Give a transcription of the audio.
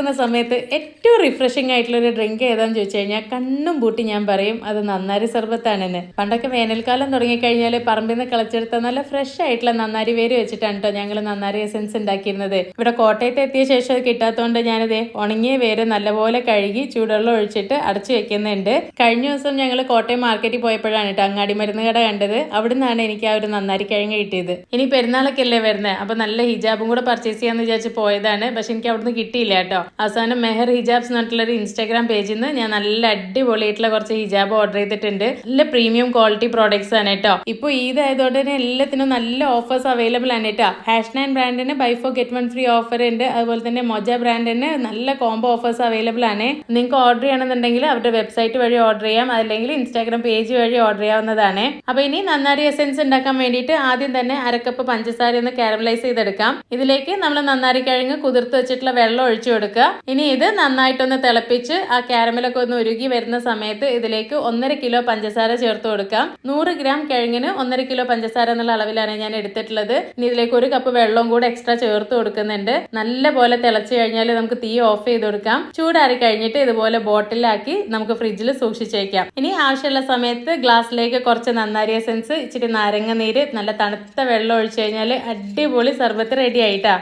നോക്കുന്ന സമയത്ത് ഏറ്റവും റിഫ്രഷിംഗ് ആയിട്ടുള്ള ഒരു ഡ്രിങ്ക് ഏതാന്ന് ചോദിച്ചു കഴിഞ്ഞാൽ കണ്ണും പൂട്ടി ഞാൻ പറയും അത് നന്നാരി സർബത്താണെന്ന്. പണ്ടൊക്കെ വേനൽക്കാലം തുടങ്ങിക്കഴിഞ്ഞാൽ പറമ്പിൽ നിന്ന് കളച്ചെടുത്ത നല്ല ഫ്രഷ് ആയിട്ടുള്ള നന്നാരി വേര് വെച്ചിട്ടാണ് കേട്ടോ ഞങ്ങൾ നന്നാരി എസൻസ് ഉണ്ടാക്കിയിരുന്നത്. ഇവിടെ കോട്ടയത്ത് എത്തിയ ശേഷം അത് കിട്ടാത്തതുകൊണ്ട് ഞാനിത് ഉണങ്ങിയ വേര് നല്ലപോലെ കഴുകി ചൂടുവെള്ളം ഒഴിച്ചിട്ട് അടച്ചു വെക്കുന്നുണ്ട്. കഴിഞ്ഞ ദിവസം ഞങ്ങൾ കോട്ടയം മാർക്കറ്റിൽ പോയപ്പോഴാണ് കേട്ടോ അങ്ങാടി മരുന്ന് കട കണ്ടത്. അവിടെ നിന്നാണ് എനിക്ക് ആ ഒരു നന്നാരി കിഴങ്ങ് കിട്ടിയത്. ഇനി പെരുന്നാളൊക്കെ അല്ലേ വരുന്നത് അപ്പൊ നല്ല ഹിജാബും കൂടെ പർച്ചേസ് ചെയ്യാന്ന് വിചാരിച്ച് പോയതാണ്. പക്ഷെ എനിക്ക് അവിടുന്ന് കിട്ടിയില്ല കേട്ടോ അവസാനം മെഹർ ഹിജാബ്സ് എന്ന് പറഞ്ഞിട്ടുള്ള ഒരു ഇൻസ്റ്റാഗ്രാം പേജിൽ നിന്ന് ഞാൻ നല്ല അടിപൊളിയായിട്ടുള്ള കുറച്ച് ഹിജാബ് ഓർഡർ ചെയ്തിട്ടുണ്ട്. നല്ല പ്രീമിയം ക്വാളിറ്റി പ്രോഡക്ട്സ് ആണ് കേട്ടോ. ഇപ്പൊ ഈദ് ആയതുകൊണ്ട് തന്നെ എല്ലാത്തിനും നല്ല ഓഫേഴ്സ് അവൈലബിൾ ആണ് കേട്ടോ. Hash nine ബ്രാൻഡിന് buy four get one free offer ഉണ്ട്. അതുപോലെ തന്നെ മൊജ ബ്രാൻഡിന് നല്ല കോംബോ ഓഫേഴ്സ് അവൈലബിൾ ആണ്. നിങ്ങൾക്ക് ഓർഡർ ചെയ്യണമെന്നുണ്ടെങ്കിൽ അവരുടെ വെബ്സൈറ്റ് വഴി ഓർഡർ ചെയ്യാം. അല്ലെങ്കിൽ ഇൻസ്റ്റാഗ്രാം പേജ് വഴി ഓർഡർ ചെയ്യാവുന്നതാണ്. അപ്പൊ ഇനി നന്നാരി എസെൻസ് ഉണ്ടാക്കാൻ വേണ്ടിയിട്ട് ആദ്യം തന്നെ അരക്കപ്പ് പഞ്ചസാര ഒന്ന് കാരമലൈസ് ചെയ്തെടുക്കാം. ഇതിലേക്ക് നമ്മൾ നന്നാരി കിഴങ്ങ് കുതിർത്ത് വെച്ചിട്ടുള്ള വെള്ളം ഒഴിച്ചു കൊടുക്കുക. ഇനി ഇത് നന്നായിട്ടൊന്ന് തിളപ്പിച്ച് ആ കാരമലൊക്കെ ഒന്ന് ഉരുകി വരുന്ന സമയത്ത് ഇതിലേക്ക് ഒന്നര കിലോ പഞ്ചസാര ചേർത്ത് കൊടുക്കാം. നൂറ് ഗ്രാം കിഴങ്ങിന് ഒന്നര കിലോ പഞ്ചസാര എന്നുള്ള അളവിലാണ് ഞാൻ എടുത്തിട്ടുള്ളത്. ഇനി ഇതിലേക്ക് ഒരു കപ്പ് വെള്ളവും കൂടെ എക്സ്ട്രാ ചേർത്ത് കൊടുക്കുന്നുണ്ട്. നല്ല പോലെ തിളച്ചു കഴിഞ്ഞാൽ നമുക്ക് തീ ഓഫ് ചെയ്ത് കൊടുക്കാം. ചൂടാറി കഴിഞ്ഞിട്ട് ഇതുപോലെ ബോട്ടിലാക്കി നമുക്ക് ഫ്രിഡ്ജിൽ സൂക്ഷിച്ചേക്കാം ഇനി ആവശ്യമുള്ള സമയത്ത് ഗ്ലാസ്സിലേക്ക് കുറച്ച് നന്നാരി എസൻസ് ഇച്ചിരി നാരങ്ങ നീര് നല്ല തണുത്ത വെള്ളം ഒഴിച്ചു കഴിഞ്ഞാൽ അടിപൊളി സർബത്ത് റെഡി ആയിട്ടാ.